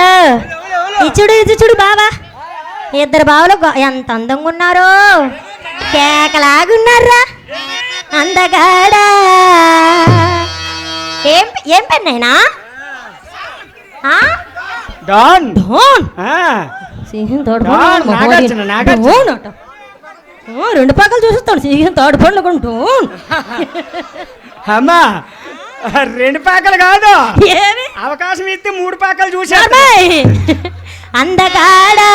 ఉన్నాడు ఇచ్చుడు ఇది చూడు బావా. ఇద్దరు బావలు ఎంత అందంగా ఉన్నారు. కేకలాగున్నారా అందగాడా. ఏం ఏం పెన్నైనా డాన్. సింహం తోడు. రెండు పక్కలు చూస్తాడు సింహం తోడు పండుకుంటూ అమ్మా రెండు పాకలు కాదు. ఏమి అవకాశం ఇస్తే మూడు పాకలు చార్మాయ్. అందగాడా.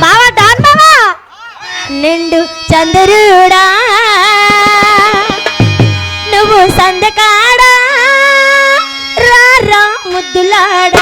బావా డాన్ బావా. నిండు చంద్రుడా. నువ్వు సందకాడా. రా రా ముద్దులాడా.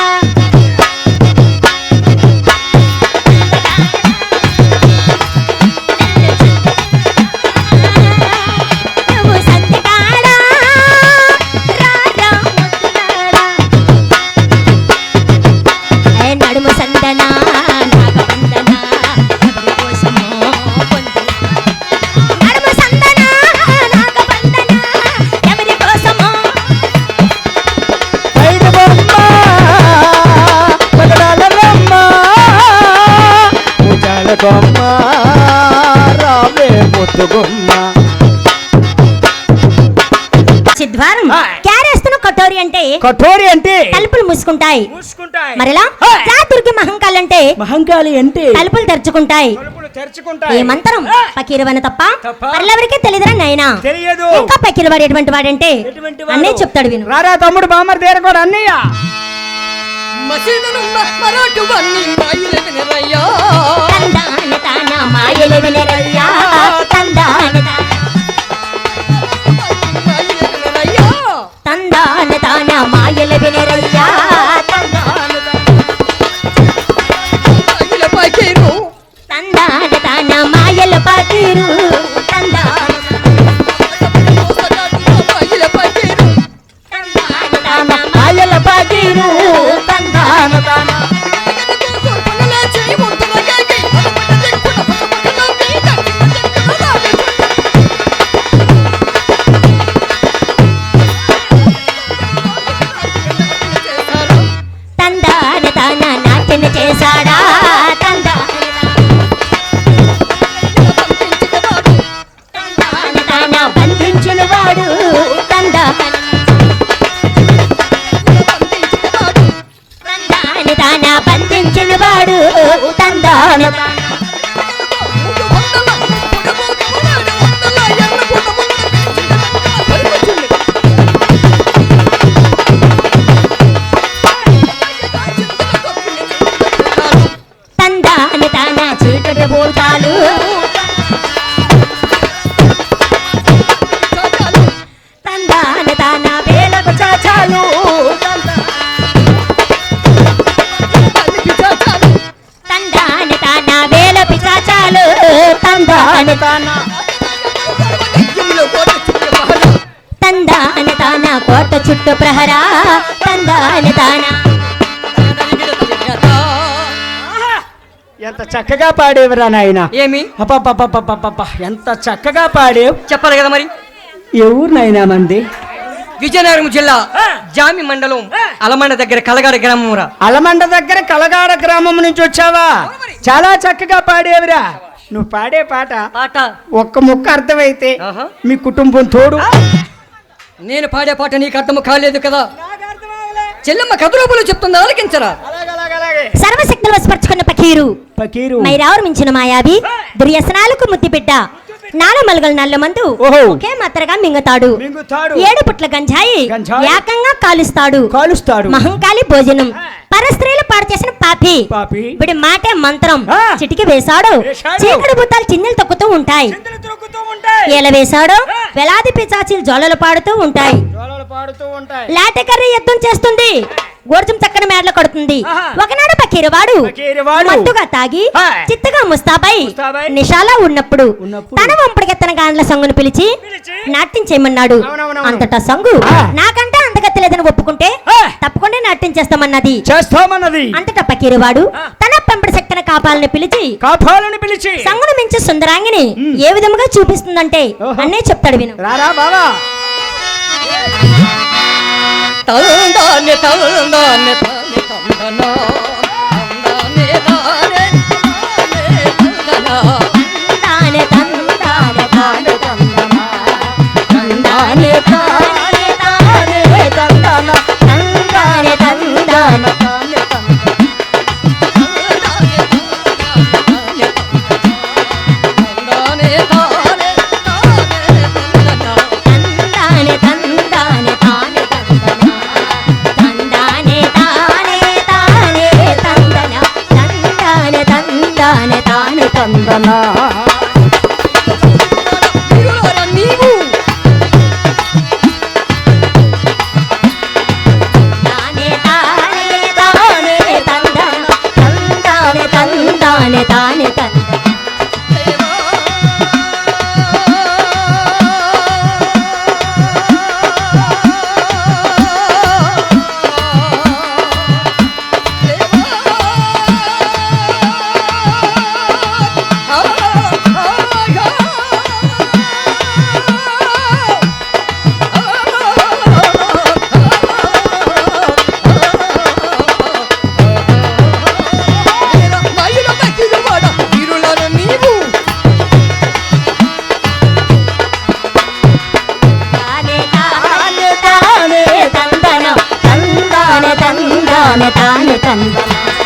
కఠోరి అంటే తలుపులు మూసుకుంటాయి. మూసుకుంటాయి. మరిలా. చాతుర్కి మహంకాల్ అంటే మహంకాళి అంటే తలుపులు తెరుచుకుంటాయి. ఈ మంత్రం. పకీరవన తప్ప. మరెవరికి తెలియదురా నాయనా. తెలియదు. ఇంకా పకీరవాడు ఎటువంటి వాడంటే? అన్నీ చెప్తాడు విను. రారా తమ్ముడు బామర్ దేర కూడా అన్నయ్య. మసీదునున్న మరాఠువన్నీ మాయలు వినరయ్యా తందాన తాన మాయలు వినరయ్యా తందాన తందాన తాన కోట చుట్టూ ప్రహరా తందాన తాన ఎంత చక్కగా పాడేవరా నాయన. ఏమి? అప్పప్పప్పప్పప్ప ఎంత చక్కగా పాడేవ్. చెప్పాలి కదా మరి? ఏ ఊరు నాయనా మంది? విజయనగరం జిల్లా జామి మండలం అలమండ దగ్గర కలగాడ గ్రామం రా అలమండ దగ్గర కలగాడ గ్రామం నుంచి వచ్చావా? చాలా చక్కగా పాడేవిరా. నువ్వు పాడే పాట పాట? ఒక్క ముక్క అర్థమైతే. మీ కుటుంబం తోడు. నేను పాడే పాట నీకు అర్థం కాలేదు కదా? చెల్లెమ్మ కథ రూపంలో చెప్తుంది ఆలకించరా? సర్వశక్తులు వశపరుచుకున్న పకీరు. పకీరు. మైరావరు మించిన మాయావి దుర్యసనాలకు ముద్దు బిడ్డ నాలమలుగల నల్ల మందు ఓహో. ఒకే మాత్రగా మింగుతాడు. మింగుతాడు. ఏడు పుట్ల గంజాయి. ఏకంగా కాలుస్తాడు. కాలుస్తాడు. మహంకాళి భోజనం. పరస్త్రీలు పాడు చేసిన పాపి. పాపి. వీడి మాటే మంత్రం. చిటికి వేశాడు. చీకటి బుత్తాలు చిన్నెలు తొక్కుతూ ఉంటాయి ఎలా వేశాడు వేలాది పిచాచీలు జోలలు పాడుతూ ఉంటాయి లాటకర్రీ యుద్ధం చేస్తుంది గోర్చం చక్కని మేడలు కడుతుంది. ఒకనాడు పకీరవాడు. మత్తుగా తాగి. చిత్తగా ముస్తాబై ముస్తాబై. నిషాలా ఉన్నప్పుడు. తన వంపుడికెత్తన గాండ్ల సంగును పిలిచి పిలిచి. నాట్యం చేయమన్నాడు అవునవునవును. అంతటా సంగు. నాకంటే అంతగతి లేదని ఒప్పుకుంటే. తప్పకుండా నాట్యం చేస్తామన్నది చేస్తామన్నది అంతటా పకీరవాడు. తన కాపాలని పిలిచి కాపాలని పిలిచి సంగును మించి సుందరాంగిని ఏ విధముగా చూపిస్తుందంటే. అన్నే చెప్తాడు విను. రారా బాబా తందాన్ని తందాన్ని తానే తాను తాను తందన